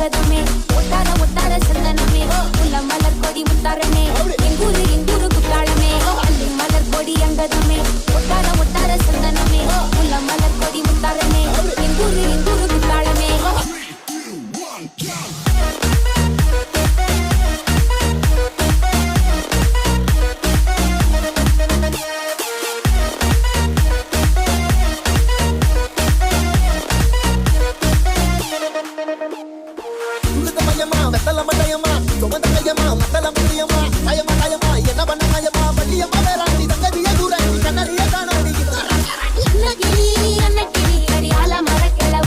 சங்கதமே ஒட்டார ஒட்டார சந்தனமே. உள்ள மலர் கொடி முத்தாரமே எங்கூரு எங்கூரு குத்தாளமே அள்ளி மலர் கொடி அங்கதமே. ஒட்டார ஒட்டார சந்தனமே. உள்ள மலர் கொடி முத்தாரமே எங்கூரு எங்கூரு குத்தாளமே One, two, one, go! மாயமா மகள புளியமா நயமா என்ன பண்ண நயமா பள்ளியமா வேற